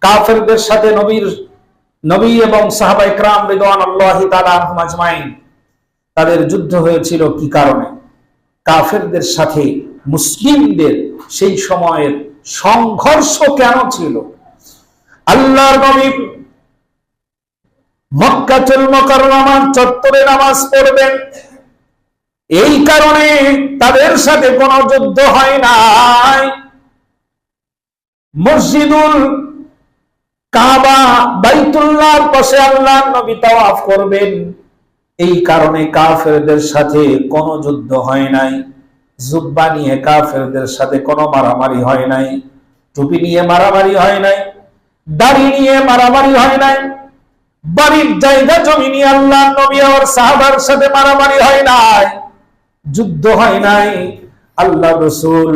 কাফেরদের সাথে নবীর, নবী এবং সাহাবাই ক্রাম রিদওয়ান আল্লাহি তাআলা তাদের যুদ্ধ হয়েছিল কি কারণে? কাফেরদের সাথে মুসলিমদের সেই সময়ের সংঘর্ষ কেন ছিল? আল্লাহর নবী মক্কাতুল মুকাররমার চত্বরে নামাজ পড়বেন। এই কারণে তাদের সাথে কোনো যুদ্ধ হয় নাই। মসজিদুল কাবা বাইতুল্লাহর পাশে নবী তাওয়াফ করবেন। এই কারণে কাফেরদের সাথে যুদ্ধ হয় নাই। জুব্বা নিয়ে কাফেরদের সাথে মারামারি হয় নাই। টুপি নিয়ে মারামারি হয় নাই। দাড়ি নিয়ে মারামারি হয় নাই। বাড়ির জায়গা, জমি নিয়ে আল্লাহ নবী আর সাহাবার সাথে মারামারি হয় নাই। যুদ্ধ হয় নাই। আল্লাহ রসুল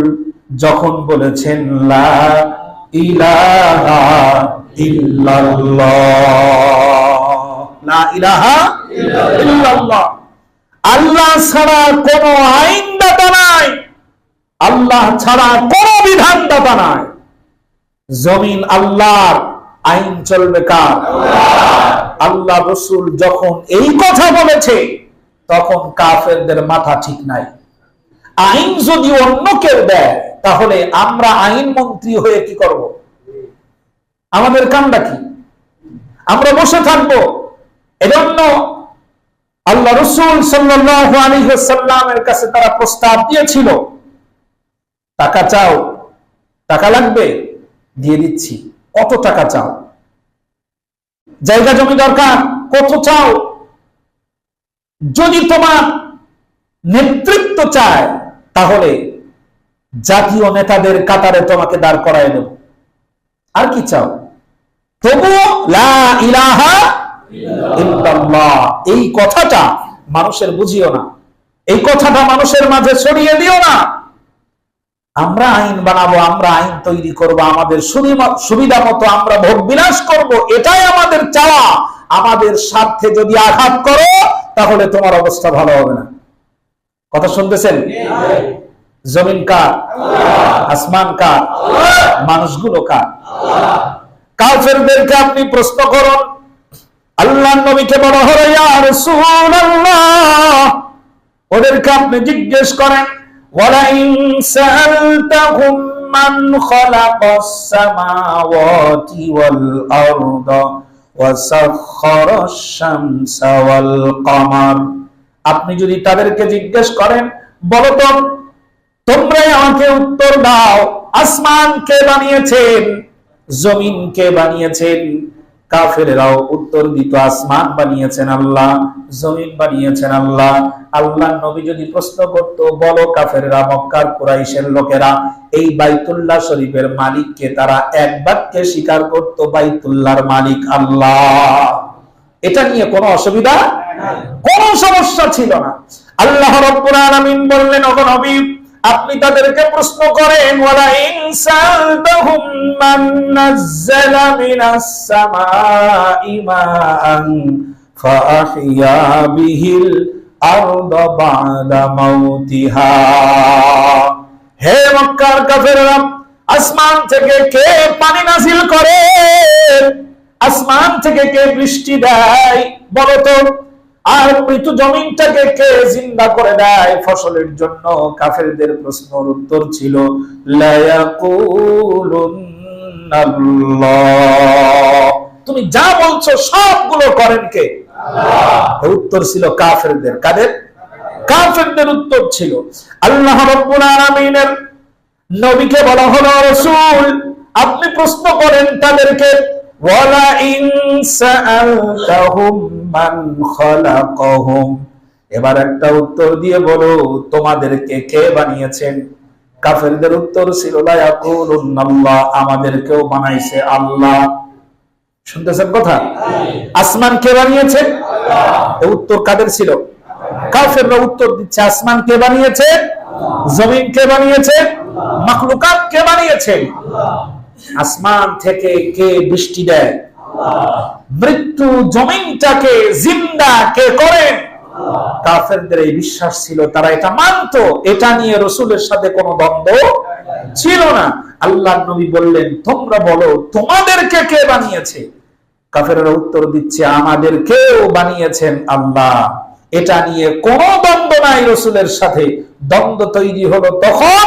যখন বলেছেন, লা আল্লাহ ছাড়া কোনো আইনদাতা নাই। আল্লাহ ছাড়া কোনো বিধানদাতা নাই। জমিন আল্লাহর, আইন চলবে কার? আল্লাহ রসুল যখন এই কথা বলেছে, তখন কাফেরদের মাথা ঠিক নাই। আইন যদি অন্য কেউ দেয় তাহলে আমরা আইন মন্ত্রী হয়ে কি করব? আমাদের কামটা কি? আমরা বসে থাকব। এজন্য আল্লাহ রসুল আলাইহি কাছে তারা প্রস্তাব দিয়েছিল। টাকা চাও, টাকা লাগবে, দিয়ে দিচ্ছি। কত টাকা চাও? জায়গা, জমি দরকার, কত চাও? যদি তোমার নেতৃত্ব চায়, তাহলে জাতীয় নেতাদের কাতারে তোমাকে দাঁড় করায় দেব। আর কি চাও? তবুও এই কথাটা মানুষের বুঝিও না। এই কথাটা মানুষের মাঝে ছড়িয়ে দিও না। আমরা আইন বানাবো, আমরা আইন তৈরি করব, আমাদের সুবিধা- মতো আমরা ভোগ বিলাস করব, এটাই আমাদের চাওয়া। আমাদের স্বার্থে যদি আঘাত করো, তাহলে তোমার অবস্থা ভালো হবে না। কথা শুনতেছেন? জমিন কার? আসমান কার? মানুষগুলো কার? কাফেরদেরকে আপনি প্রশ্ন করুন আল্লাহ নবীকে বড় রাসূলুল্লাহ, ওদেরকে আপনি জিজ্ঞেস করেন আপনি যদি তাদেরকে জিজ্ঞেস করেন, বলো তোমরাই আমাকে উত্তর দাও। আসমান কে বানিয়েছেন? জমিন কে বানিয়েছেন? কাফেরেরাও উত্তর দিত, আসমান বানিয়েছেন আল্লাহ, জমিন বানিয়েছেন আল্লাহ। আল্লাহ নবী যদি প্রশ্ন করত, বলো কাফেরেরা, মক্কার কুরাইশের লোকেরা, এই বাইতুল্লাহ শরীফের মালিককে তারা এক বাক্যে স্বীকার করত, বাইতুল্লাহর মালিক আল্লাহ। এটা নিয়ে কোনো অসুবিধা কোনো সমস্যা ছিল না। আল্লাহ রাব্বুল আলামিন বললেন, ওগো নবী আপনি তাদেরকে প্রশ্ন করেন, ওয়ালা ইনসালতাহুম মান নাযালা মিনাস সামাই মাআন ফাআহইয়া বিহিল আরদা বাদা মাউতিহা। হে মক্কার কাফেররা, আসমান থেকে কে পানি নাজিল করে? আসমান থেকে কে বৃষ্টি দেয়? বলো তো। আর মৃত জমিনটাকে কে জিন্দা করে দেয়? ফসলের জন্য কাফেরদের প্রশ্নের উত্তর ছিল। তুমি যা বলছো সবগুলো করেন কে? উত্তর ছিল কাফেরদের। কাদের? কাফেরদের উত্তর ছিল, আল্লাহ রাব্বুল নবীকে বলা হলো রাসূল। আপনি প্রশ্ন করেন তাদেরকে এবার একটা উত্তর দিয়ে বলো তোমাদেরকে কে বানিয়েছেন? কাফেরদের উত্তর ছিল আমাদেরকেও বানাইছে আল্লাহ। শুনতেছেন কথা? আসমান কে বানিয়েছে? উত্তর কাদের ছিল? কাফেররা উত্তর দিচ্ছে আসমান কে বানিয়েছে? জমিন কে বানিয়েছে? মাখলুকাত কে বানিয়েছে? আসমান থেকে কে বৃষ্টি দেয়? মৃত্যু জমিনটাকে জিন্দা কে করেন কাফেরদের এই বিশ্বাস ছিল, তারা এটা মানতো। এটা নিয়ে রসুলের সাথে কোনো দ্বন্দ্ব ছিল না। আল্লাহ নবী বললেন, তোমরা বলো, তোমাদেরকে কে বানিয়েছে? কাফেরেরা উত্তর দিচ্ছে, আমাদেরকেও বানিয়েছেন আল্লাহ। এটা নিয়ে কোনো দ্বন্দ্ব নাই রসুলের সাথে। দ্বন্দ্ব তৈরি হলো তখন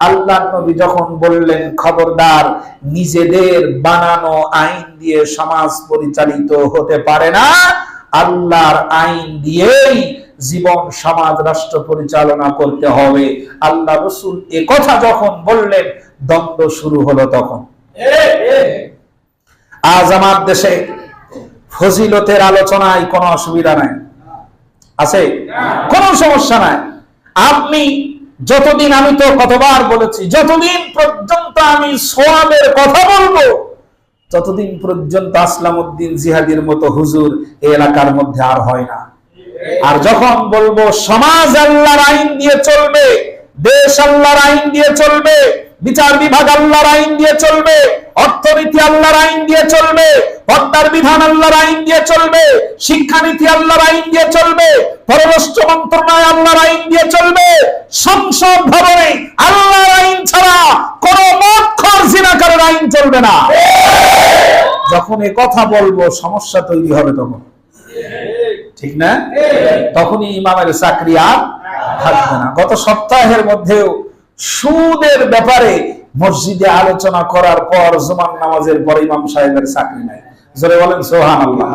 আল্লাহ নবী যখন বললেন, খবরদার, নিজেদের বানানো আইন দিয়ে সমাজ পরিচালিত হতে পারে না। আল্লাহর আইন দিয়েই জীবন, সমাজ, রাষ্ট্র পরিচালনা করতে হবে। আল্লাহ রসুল এ কথা যখন বললেন, দ্বন্দ্ব শুরু হলো তখন। আজ আমার দেশে ফজিলতের আলোচনায় কোনো অসুবিধা নাই। আছে? কোনো সমস্যা নাই। আপনি যতদিন আমি তো কতবার বলেছি, যতদিন পর্যন্ত আমি সোয়াবের কথা বলব, ততদিন পর্যন্ত আসলাম উদ্দিন জিহাদির মতো হুজুর এই এলাকার মধ্যে আর হয় না। আর যখন বলব, সমাজ আল্লাহর আইন দিয়ে চলবে দেশ আল্লাহর আইন দিয়ে চলবে, বিচার বিভাগ আল্লাহর আইন দিয়ে চলবে, অর্থনীতি আল্লাহর আইন দিয়ে চলবে, পদ্মার বিধান আল্লাহর আইন দিয়ে চলবে, শিক্ষানীতি আল্লাহর আইন দিয়ে চলবে, পররাষ্ট্র মন্ত্রণালয় আল্লাহর আইন দিয়ে চলবে, সংসদ ভবনে আল্লাহর আইন ছাড়া কোন মক্ষর জিনাকারের আইন চলবে না। যখন এ কথা বলব, সমস্যা তৈরি হবে তখন। ঠিক না? তখনই ইমামের চাকরি আর থাকবে না। গত সপ্তাহের মধ্যেও সুদের ব্যাপারে মসজিদে আলোচনা করার পর জুমান নামাজের পর ইমাম সাহেবের চাকরি নাই। জোরে বলেন সোহান আল্লাহ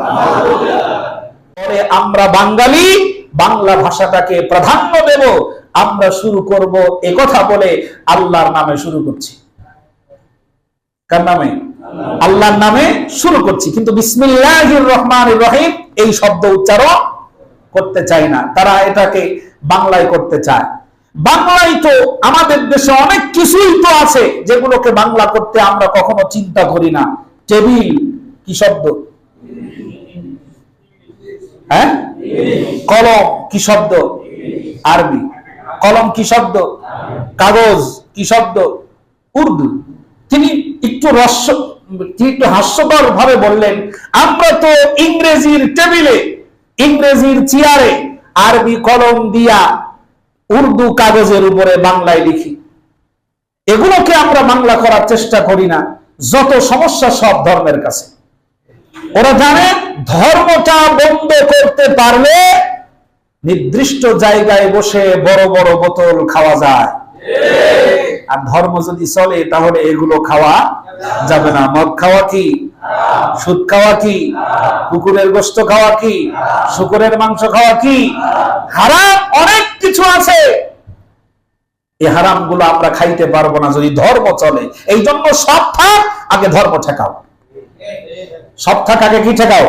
পরে আমরা বাঙালি, বাংলা ভাষাটাকে প্রাধান্য দেব, আমরা শুরু করব কথা বলে আল্লাহর নামে শুরু করছি। কার নামে? আল্লাহর নামে শুরু করছি। কিন্তু বিসমিল্লাহির রহমানির রহিম এই শব্দ উচ্চারণ করতে চাই না। তারা এটাকে বাংলায় করতে চায়। বাংলায় তো আমাদের দেশে অনেক কিছুই তো আছে যেগুলোকে বাংলা করতে আমরা কখনো চিন্তা করি না। টেবিল কি শব্দ? হ্যাঁ? কলম কি শব্দ? আরবি। কলম কি শব্দ? কাগজ কি শব্দ? উর্দু। তিনি একটু রস্য তিনি একটু হাস্যকর ভাবে বললেন, আমরা তো ইংরেজির টেবিলে, ইংরেজির চেয়ারে আরবি কলম দিয়া উর্দু কাগজের উপরে বাংলায় লিখি। এগুলোকে আমরা বাংলা করার চেষ্টা করি না, যত সমস্যা সব ধর্মের কাছে। ওরা জানে, ধর্মটা বন্ধ করতে পারলে নির্দিষ্ট জায়গায় বসে বড় বড় বোতল খাওয়া যায়। আর ধর্ম যদি চলে, তাহলে এগুলো খাওয়া যাবে না। মদ খাওয়া কি? সুদ খাওয়া কি? কুকুরের গোস্ত খাওয়া কি? শুকুরের মাংস খাওয়া কি? হারাম অনেক কিছু আছে। এই হারামগুলো আমরা খাইতে পারব না যদি ধর্ম চলে। এই জন্য সব থাক, আগে ধর্ম ঠেকাও। সব থাক, আগে কি ঠেকাও?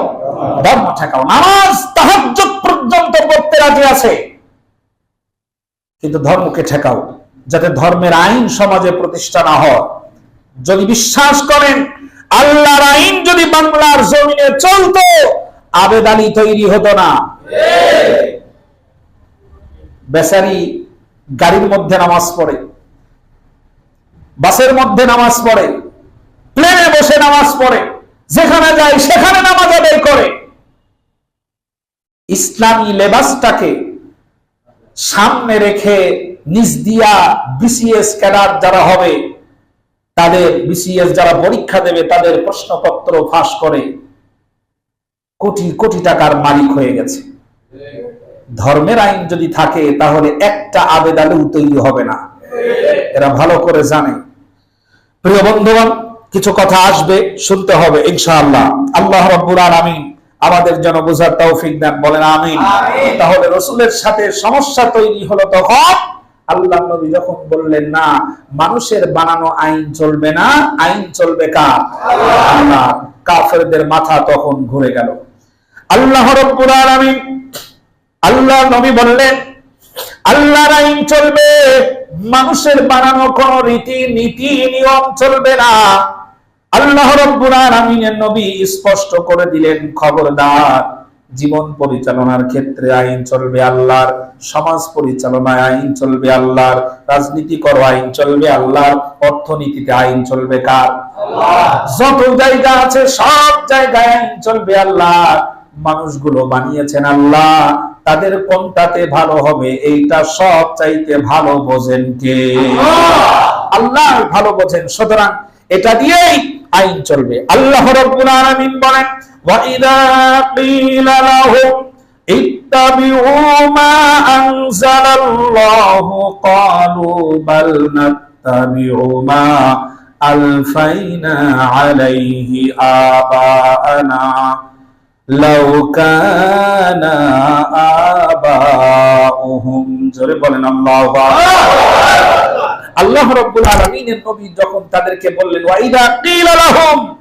ধর্ম ঠেকাও। নামাজ তাহাজ্জুদ পর্যন্ত পড়তে রাজি আছে। কিন্তু ধর্মকে ঠেকাও। যাতে ধর্মের আইন সমাজে প্রতিষ্ঠা না হয়। যদি বিশ্বাস করেন, আল্লাহর আইন যদি বাংলার জমিনে চলতো, আবেদানি তৈরি হতো না। বেচারি গাড়ির মধ্যে নামাজ পড়ে, বাসের মধ্যে নামাজ পড়ে, প্লেনে বসে নামাজ পড়ে, যেখানে যায় সেখানে নামাজ আদায় করে। ইসলামী লেবাসটাকে সামনে রেখে নিজ দিয়া বিসিএস ক্যাডার যারা হবে তাদের বিসিএস যারা পরীক্ষা দেবে তাদের প্রশ্নপত্র ফাঁস করে কোটি কোটি টাকার মালিক হয়ে গেছে। ধর্মের আইন যদি থাকে তাহলে একটা আবেদনেও তৈরি হবে না। এরা ভালো করে জানে। প্রিয় বন্ধুগণ কিছু কথা আসবে শুনতে হবে ইনশাআল্লাহ। আল্লাহ রব্বুল আলামিন আমাদের যেন বোঝার তৌফিক দেন বলেন আমিন। তাহলে রসুলের সাথে সমস্যা তৈরি হলো তখন আল্লাহ নবী যখন বললেন, না, মানুষের বানানো আইন চলবে না। আইন চলবে কাফেরদের মাথা তখন ঘুরে গেল। আল্লাহ আল্লাহ নবী বললেন, আল্লাহর আইন চলবে, মানুষের বানানো কোন রীতি নীতি নিয়ম চলবে না। আল্লাহ রব্বুল আলামিনের নবী স্পষ্ট করে দিলেন, খবরদার জীবন পরিচালনার ক্ষেত্রে আইন চলবে আল্লাহর সমাজ পরিচালনায় আইন চলবে আল্লাহর রাজনীতি করো আইন চলবে আল্লাহর অর্থনীতিতে আইন চলবে কার? যত জায়গা আছে সব জায়গায় আইন চলবে আল্লাহ মানুষগুলো বানিয়েছেন আল্লাহ তাদের কোনটাতে ভালো হবে এইটা সব চাইতে ভালো বোঝেন কে? আল্লাহ ভালো বোঝেন সুতরাং এটা দিয়েই আইন চলবে। আল্লাহ রাব্বুল আলামিন বলেন ওয়া ইযা ক্বিলা লাহুম اتبعوا ما أنزل الله قالوا بل نتبع ما ألفينا عليه آباءنا لو كان آباؤهم জোরে বলেন আল্লাহু আল্লাহ রাব্বুল আলামিনের নবী যখন তাদেরকে বললেন ওয়া ইদা কিলা লাহুম ইত্তাবিউ মা আনজালাল্লাহ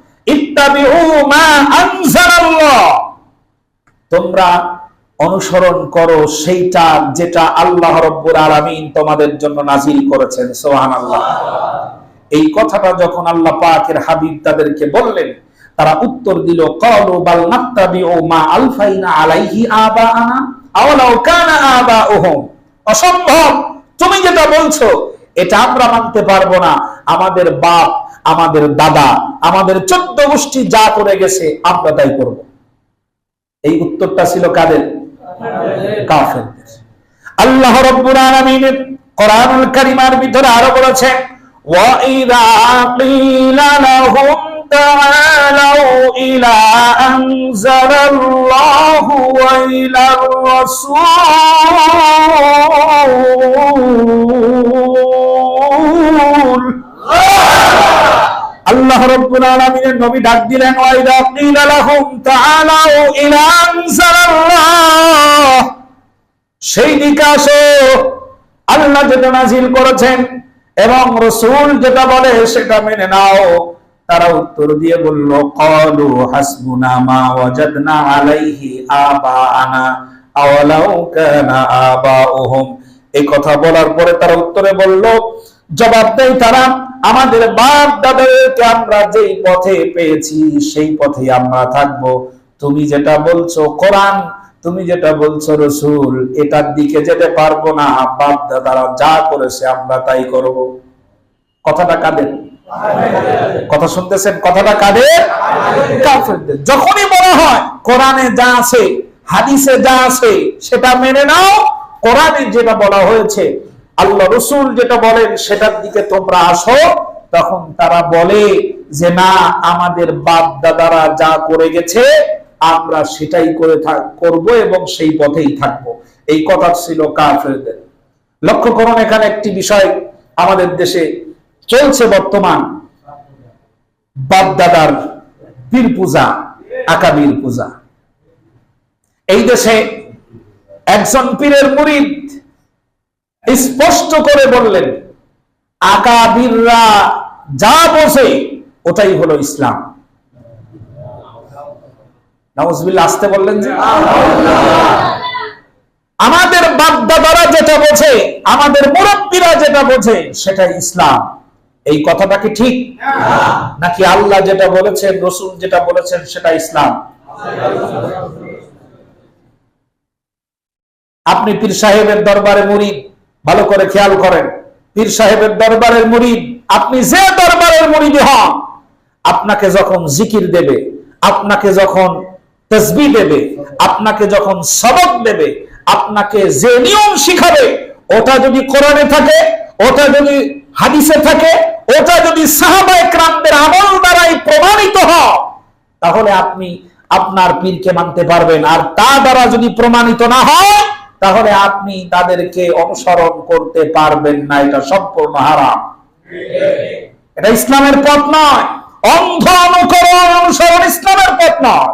তোমরা অনুসরণ করো সেইটা যেটা আল্লাহ রব্বুল আলামিন তোমাদের জন্য নাজিল করেছেন, সুবহানাল্লাহ। এই কথাটা যখন আল্লাহ পাকের হাবিব তাদেরকে বললেন, তারা উত্তর দিল ক্বালু বাল নাত্তাবিউ মা আলফাইনা আলাইহি আবাআনা আওলাউ কানা আবাউহুম। অসম্ভব। তুমি যেটা বলছো, এটা আমরা মানতে পারব না। আমাদের বাপ আমাদের দাদা আমাদের চোদ্দ গোষ্ঠী যা করে গেছে আমরা তাই করব। এই উত্তরটা ছিল কাদের? কাফেরদের। আল্লাহ রব্বুল আলামিনের কোরআনুল কারীমার ভিতরে আরও লাহুম রাসূল। আল্লাহ রাব্বুল আলামিনের নবী ডাক দিলেন, ওয়া ইযা ক্বিলা লাহুম তাআলাউ ইলা আনজালাল্লাহ সেই আল্লাহ যেটা করেছেন এবং যেটা বলে সেটা মেনে নাও। তারা উত্তর দিয়ে বলল, কলু হাসবুনা মা ওয়াজাদনা আলাইহি আওয়ালাউ কানা আবাউহুম। এই কথা বলার পরে তারা উত্তরে বলল জবাব দেয় তারা, আমাদের বাপ দাদাদেরকে আমরা যেই পথে পেয়েছি, সেই পথে আমরা থাকব। তুমি যেটা বলছো কোরআন, তুমি যেটা বলছো রসুল, এটার দিকে যেতে পারব না। বাপ দাদারা যা করেছে আমরা তাই করব। কথাটা কাদের? কথা শুনতেছেন? কথাটা কাদের? যখনই বলা হয় কোরআনে যা আছে, হাদিসে যা আছে, সেটা মেনে নাও। কোরআনে যেটা বলা হয়েছে আল্লাহ রসুল যেটা বলেন সেটার দিকে তোমরা আসো, তখন তারা বলে যে, না, আমাদের বাপ দাদারা যা করে গেছে, আমরা সেটাই করে করব এবং সেই পথেই থাকব। এই কথা ছিল কাফেরদের। লক্ষ্য করুন এখানে একটি বিষয় আমাদের দেশে চলছে বর্তমান। বাপ দাদার পীর পূজা আকাবির পূজা। এই দেশে একজন পীরের মুরিদ স্পষ্ট করে বললেন, আকাবিররা যা বসে ওটাই হলো ইসলাম। আসতে বললেন যে, আমাদের বাপদাদারা যেটা বোঝে আমাদের মুরব্বীরা যেটা বোঝে সেটা ইসলাম। এই কথাটা কি ঠিক? নাকি আল্লাহ যেটা বলেছেন, রসুল যেটা বলেছেন, সেটা ইসলাম? আপনি পীর সাহেবের দরবারে মুরিদ ভালো করে খেয়াল করেন। পীর সাহেবের দরবারের মুরিদ, আপনি যে দরবারের মুরিদ হন, আপনাকে যখন জিকির দেবে, আপনাকে যখন তসবি দেবে, আপনাকে যখন সবক দেবে, আপনাকে যে নিয়ম শিখাবে, ওটা যদি কোরআনে থাকে, ওটা যদি হাদিসে থাকে, ওটা যদি সাহাবা আমল দ্বারাই প্রমাণিত হয়, তাহলে আপনি আপনার পীরকে মানতে পারবেন। আর তা দ্বারা যদি প্রমাণিত না হয় তাহলে আপনি তাদেরকে অনুসরণ করতে পারবেন না, এটা সম্পূর্ণ হারাম। এটা ইসলামের পথ নয়। অন্ধ অনুকরণ অনুসরণ ইসলামের পথ নয়।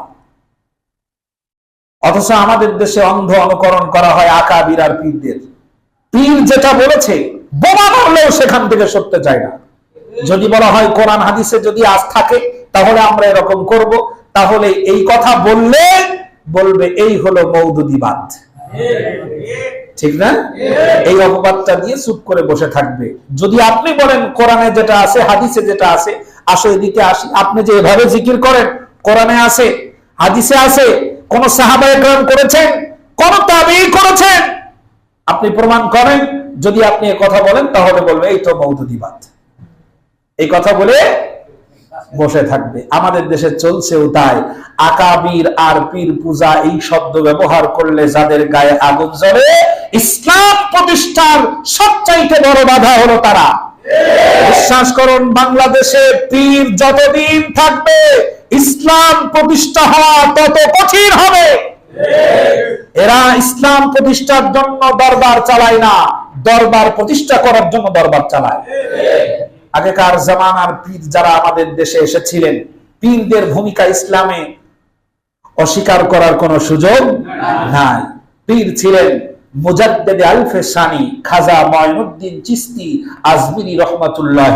অথচ আমাদের দেশে অন্ধ অনুকরণ করা হয় আকা বিরার পীরদের। পীর যেটা বলেছে, বোমা মারলেও সেখান থেকে সরতে চায় না। যদি বলা হয় কোরআন, হাদিসে যদি আজ থাকে, তাহলে আমরা এরকম করব। তাহলে এই কথা বললে বলবে, এই হলো মৌদুদিবাদ। ঠিক না? এই অপবাদটা দিয়ে চুপ করে বসে থাকবে। যদি আপনি বলেন কোরআনে যেটা আছে, হাদিসে যেটা আছে, আসো এদিকে আসি। আপনি যে এভাবে জিকির করেন, কোরআনে আছে, হাদিসে আছে, কোন সাহাবা একরাম করেছেন, কোন তাবি করেছেন, আপনি প্রমাণ করেন। যদি আপনি কথা বলেন, তাহলে বলবে, এই তো মৌদুদিবাদ। এই কথা বলে বসে থাকবে। আমাদের দেশে চলছেও তাই। আকাবির আর পীর পূজা এই শব্দ ব্যবহার করলে যাদের গায়ে আগুন জ্বলে, ইসলাম প্রতিষ্ঠার সবচাইতে বড় বাধা হলো তারা। বিশ্বাস করুন, বাংলাদেশে পীর যতদিন থাকবে, ইসলাম প্রতিষ্ঠা হওয়া তত কঠিন হবে। এরা ইসলাম প্রতিষ্ঠার জন্য দরবার চালায় না। দরবার প্রতিষ্ঠা করার জন্য দরবার চালায়। আগেকার জামানার পীর যারা আমাদের দেশে এসেছিলেন, পীরদের ভূমিকা ইসলামে অস্বীকার করার কোন সুযোগ নাই। পীর ছিলেন মুজাদ্দেদ আলফে সানি, খাজা ময়নুদ্দিন চিস্তি, আজমিরি রহমাতুল্লাহ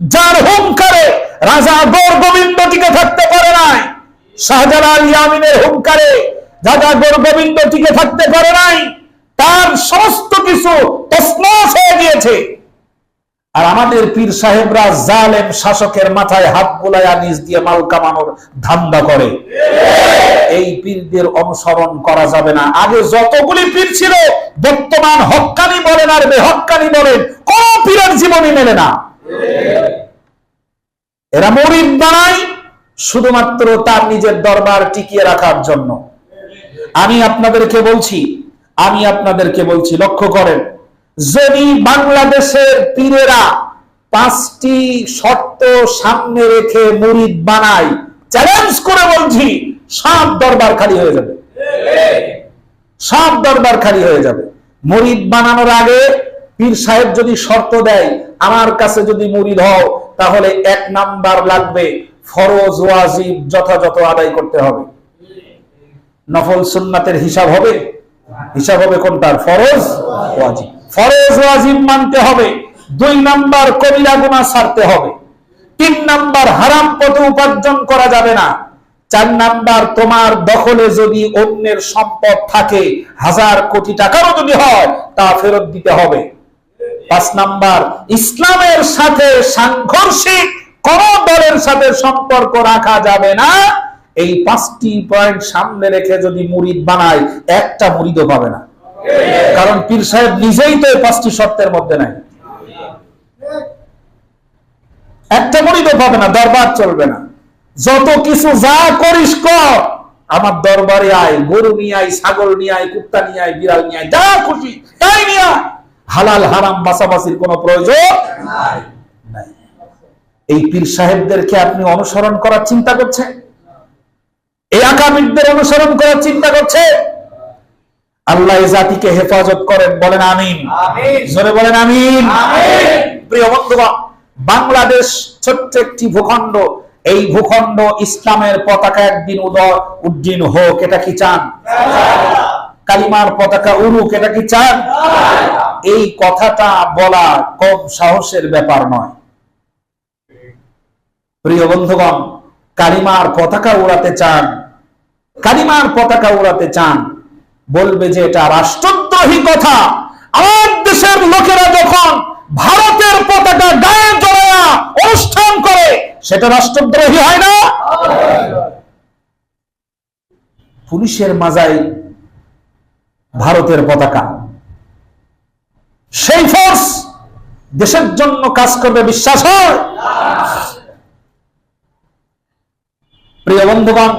যার হুঙ্কারে রাজা গৌর গোবিন্দ টিকে থাকতে পারে নাই, শাহজালাল ইয়ামিনের হুঙ্কারে রাজা গৌর গোবিন্দ টিকে থাকতে পারে নাই, তার সমস্ত কিছু তসমাস হয়ে গিয়েছে। আর আমাদের পীর সাহেবরা জালেম শাসকের মাথায় হাত বুলাইয়া নিজ দিয়ে মাল কামানোর ধান্দা করে। এই পীরদের অনুসরণ করা যাবে না। আগে যতগুলি পীর ছিল, বর্তমান হক্কানি বলেন আর বেহক্কানি বলেন, কোন পীরের জীবনী মেলে না। এরা মরিদ বানায় শুধুমাত্র তার নিজের দরবার টিকিয়ে রাখার জন্য। আমি আপনাদেরকে বলছি, আমি আপনাদেরকে বলছি, লক্ষ্য করেন যদি বাংলাদেশের পীরেরা পাঁচটি শর্ত সামনে রেখে মুরিদ বানায় চ্যালেঞ্জ করে বলছি, সব দরবার খালি হয়ে যাবে। সব দরবার খালি হয়ে যাবে। মুরিদ বানানোর আগে পীর সাহেব যদি শর্ত দেয়, আমার কাছে যদি মুরিদ হও, তাহলে এক নাম্বার লাগবে, ফরজ, ওয়াজিব যথাযথ আদায় করতে হবে। নফল সুন্নাতের হিসাব হবে? হিসাব হবে কোনটার? ফরজ, ওয়াজিব। ফরজ ওয়াজিব মানতে হবে, দুই নাম্বার কবিরা গুনাহ ছাড়তে হবে, তিন নাম্বার হারাম পথে উপার্জন করা যাবে না, চার নাম্বার তোমার দখলে যদি অন্যের সম্পদ থাকে, হাজার কোটি টাকারও যদি হয়, তা ফেরত দিতে হবে। পাঁচ নাম্বার, ইসলামের সাথে সাংঘর্ষিক কোন দলের সাথে সম্পর্ক রাখা যাবে না, এই পাঁচটি পয়েন্ট সামনে রেখে যদি মুরিদ বানায়, একটা মুরিদও পাবে না। কারণ পীর সাহেব নিজেই তো এই পাঁচটি শর্তের মধ্যে নাই। একটা মুরিদও পাবে না, দরবার চলবে না। যত কিছু যা করিস কর, আমার দরবারে আয়, গরু নিয়ে আয়, ছাগল নিয়ে আয়, কুত্তা নিয়ে আয়, বিড়াল নিয়ে আয়, যা খুশি, তাই নিয়ে আয়। হালাল, হারাম, বাসাবাসির কোনো প্রয়োজন নাই। এই পীর সাহেবদেরকে আপনি অনুসরণ করার চিন্তা করছেন? এই আকামিকদের অনুসরণ করার চিন্তা করছে আল্লাহ জাতিকে হেফাজত করেন বলেন আমিন। জোরে বলেন আমিন। প্রিয় বন্ধুগণ বাংলাদেশ ছোট্ট একটি ভূখণ্ড। এই ভূখণ্ড ইসলামের পতাকা একদিন উদয় উজ্জীন হোক এটা কি চান? কালিমার পতাকা উড়ুক এটা কি চান? এই কথাটা বলা কম সাহসের ব্যাপার নয়। প্রিয় বন্ধুগণ কালিমার পতাকা উড়াতে চান। কালিমার পতাকা উড়াতে চান। বলবে যে এটা রাষ্ট্রদ্রোহী কথা। আমার দেশের লোকেরা যখন ভারতের পতাকা গায়ে জড়ায়া অনুষ্ঠান করে, সেটা রাষ্ট্রদ্রোহী হয় না? পুলিশের মাজায় ভারতের পতাকা। সেই ফোর্স দেশের জন্য কাজ করবে বিশ্বাস হয়? প্রিয় বন্ধুগণ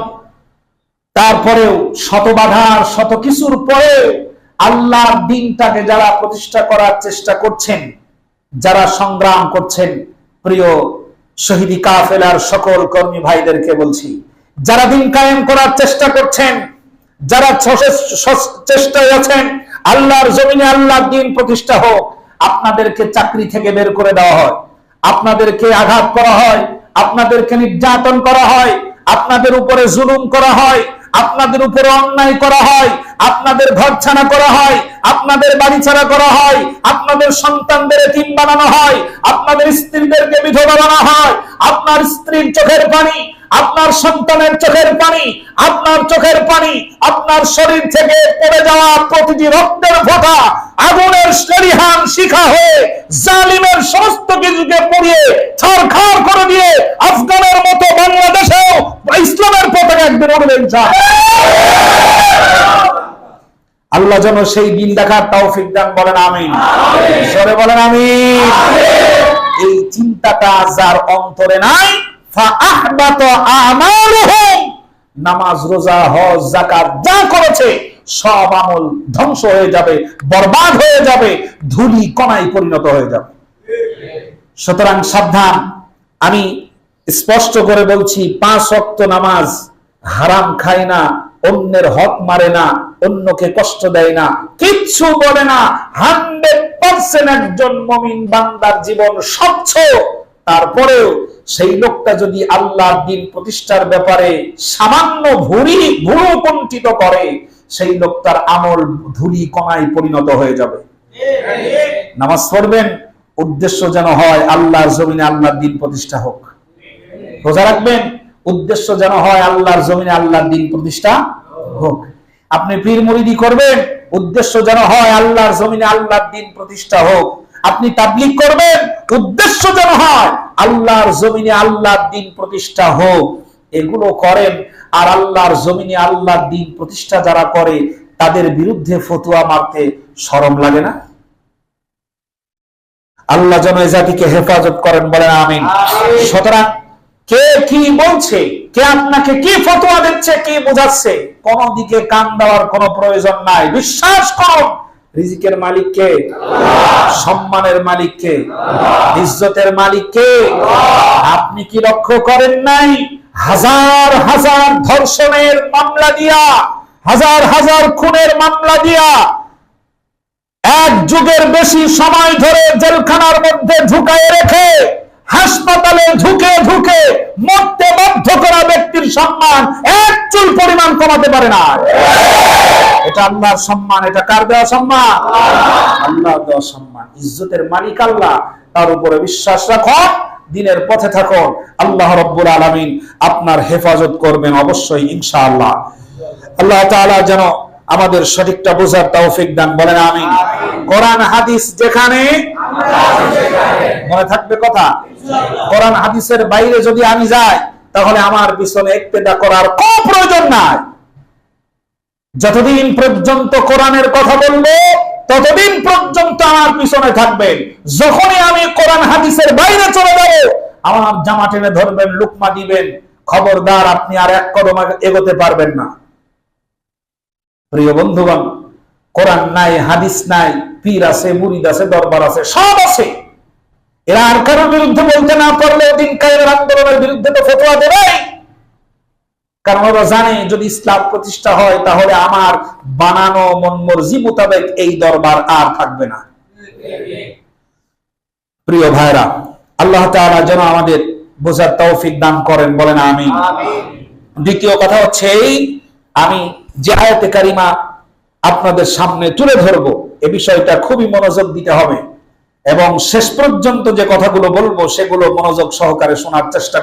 তারপরেও শত বাধার শত কিছুর পরে আল্লাহর দিনটাকে যারা প্রতিষ্ঠা করার চেষ্টা করছেন, যারা সংগ্রাম করছেন, প্রিয় শহীদি কাফেলার সকল কর্মী ভাইদেরকে বলছি, যারা দিন কায়েম করার চেষ্টা করছেন, যারা চেষ্টায় আছেন, আল্লাহর জমিনে আল্লাহর দিন প্রতিষ্ঠা হোক, আপনাদেরকে চাকরি থেকে বের করে দেওয়া হয়, আপনাদেরকে আঘাত করা হয়, আপনাদেরকে নির্যাতন করা হয়, আপনাদের উপরে জুলুম করা হয় আপনাদের উপরে অন্যায় করা হয়, আপনাদের ঘর ছাড়া করা হয়, আপনাদের বাড়ি ছাড়া করা হয়, আপনাদের সন্তানদের তিন বানানো হয়, আপনাদের স্ত্রীদেরকে বিধবা বানানো হয়, আপনার স্ত্রীর চোখের পানি, আপনার সন্তানের চোখের পানি, আপনার চোখের পানি, আপনার শরীর থেকে পড়ে যাওয়া প্রতিটি রক্তের ফোঁটা, আগুনের শরিহান শিখা হয়ে জালিমের সমস্ত কিছুকে পুড়িয়ে ছাড়খাড় করে দিয়ে আফগানের মতো বাংলাদেশেও ইসলামের পতাকা একদিন উঠবে আল্লাহ যেন সেই দিন দেখার তৌফিক দান বলেন আমিন। সরে বলেন আমিন। এই চিন্তাটা যার অন্তরে নাই নামাজ রোজা হজ জাকাত যা করেছে সব আমল ধ্বংস হয়ে যাবে বরবাদ হয়ে যাবে ধুলি কণায় পরিণত হয়ে যাবে। সুতরাং সাবধান আমি স্পষ্ট করে বলছি, পাঁচ অক্ত নামাজ হারাম খায় না, অন্যের হক মারে না, অন্যকে কষ্ট দেয় না, কিচ্ছু বলে না। হান্ড্রেড পার্সেন্ট একজন মমিন বান্দার জীবন স্বচ্ছ। তারপরেও সেই লোকটা যদি আল্লাহর দিন প্রতিষ্ঠার ব্যাপারে সামান্য ভুরি, ভুরু কণ্ঠিত করে, সেই লোকটার আমল ধুলি কণায় পরিণত হয়ে যাবে। নামাজ পড়বেন, উদ্দেশ্য যেন হয় আল্লাহর জমিনে আল্লাহর দিন প্রতিষ্ঠা হোক। রোজা রাখবেন? উদ্দেশ্য যেন হয় আল্লাহর জমিনে আল্লাহর দিন প্রতিষ্ঠা হোক। আপনি পীর মুরিদি করবেন? উদ্দেশ্য যেন হয় আল্লাহর জমিনে আল্লাহর দিন প্রতিষ্ঠা হোক। আপনি তাবলিগ করবেন? উদ্দেশ্য যেন হয় আল্লাহর জমিনে আল্লাহর দিন প্রতিষ্ঠা হোক। এগুলো করেন আর আল্লাহর জমিনে আল্লাহর দিন প্রতিষ্ঠা যারা করে তাদের বিরুদ্ধে ফতুয়া মারতে শরম লাগে না? আল্লাহ যেন এই জাতিকে হেফাজত করেন বলেন আমিন। সুতরাং কে কি বলছে? কে আপনাকে কি ফতোয়া দিচ্ছে, কি বোঝাচ্ছে? কোন দিকে কান দেওয়ার কোন প্রয়োজন নাই। বিশ্বাস করুন, রিজিকের মালিককে সম্মানের মালিককে ইজ্জতের মালিককে আপনি কি লক্ষ্য করেন নাই? হাজার হাজার ধর্ষণের মামলা দিয়া, হাজার হাজার খুনের মামলা দিয়া, এক যুগের বেশি সময় ধরে জেলখানার মধ্যে ঢুকায় রেখে হাসপাতালে ঢুকে ঢুকে মরতে বাধ্য করা ব্যক্তির সম্মান এক চুল পরিমাণ কমাতে পারে না। এটা আল্লাহর সম্মান, এটা কার দেওয়া সম্মান? আল্লাহ দেওয়া সম্মান। ইজ্জতের মালিক আল্লাহ, তার উপরে বিশ্বাস রাখো, দিনের পথে থাকো। আল্লাহ রব্বুল আলামিন আপনার হেফাজত করবেন অবশ্যই, ইনশাআল্লাহ। আল্লাহ তাআলা যেন আমাদের সঠিকটা বোঝার তৌফিক দান বলেন আমিন। কোরআন হাদিস যেখানে মনে থাকবে কথা? কোরআন হাদিসের বাইরে যদি আমি যাই তাহলে আমার পিছনে একতেদা করার কোনো প্রয়োজন নাই। যতদিন পর্যন্ত কোরআনের কথা বলব ততদিন পর্যন্ত আমার পিছনে থাকবেন। যখনই আমি কোরআন হাদিসের বাইরে চলে যাব আমার জামা টেনে ধরবেন লুকমা দিবেন। খবরদার আপনি আর এক কদম এগোতে পারবেন না। প্রিয় বন্ধুগণ কোরআন নাই হাদিস নাই পীর আছে মুরিদ আছে দরবার আছে সব আছে। এরা আর কারোর বিরুদ্ধে বলতে না পারলে দিন কায়েমের আন্দোলনের বিরুদ্ধে তো ফতোয়া দেবে কারণ ওরা জানে যদি ইসলাম প্রতিষ্ঠা হয় তাহলে আমার বানানো মন মর্জি মোতাবেক এই দরবার আর থাকবে না। প্রিয় ভাইরা আল্লাহ তাআলা যেন আমাদের বোঝার তৌফিক দান করেন বলেন আমি দ্বিতীয় কথা হচ্ছে এই আমি যে আয়াতে কারিমা আপনাদের সামনে তুলে ধরব, এ বিষয়টা খুবই মনোযোগ দিতে হবে। এবং শেষ পর্যন্ত যে কথাগুলো বলব, সেগুলো মনোযোগ সহকারে শোনার চেষ্টা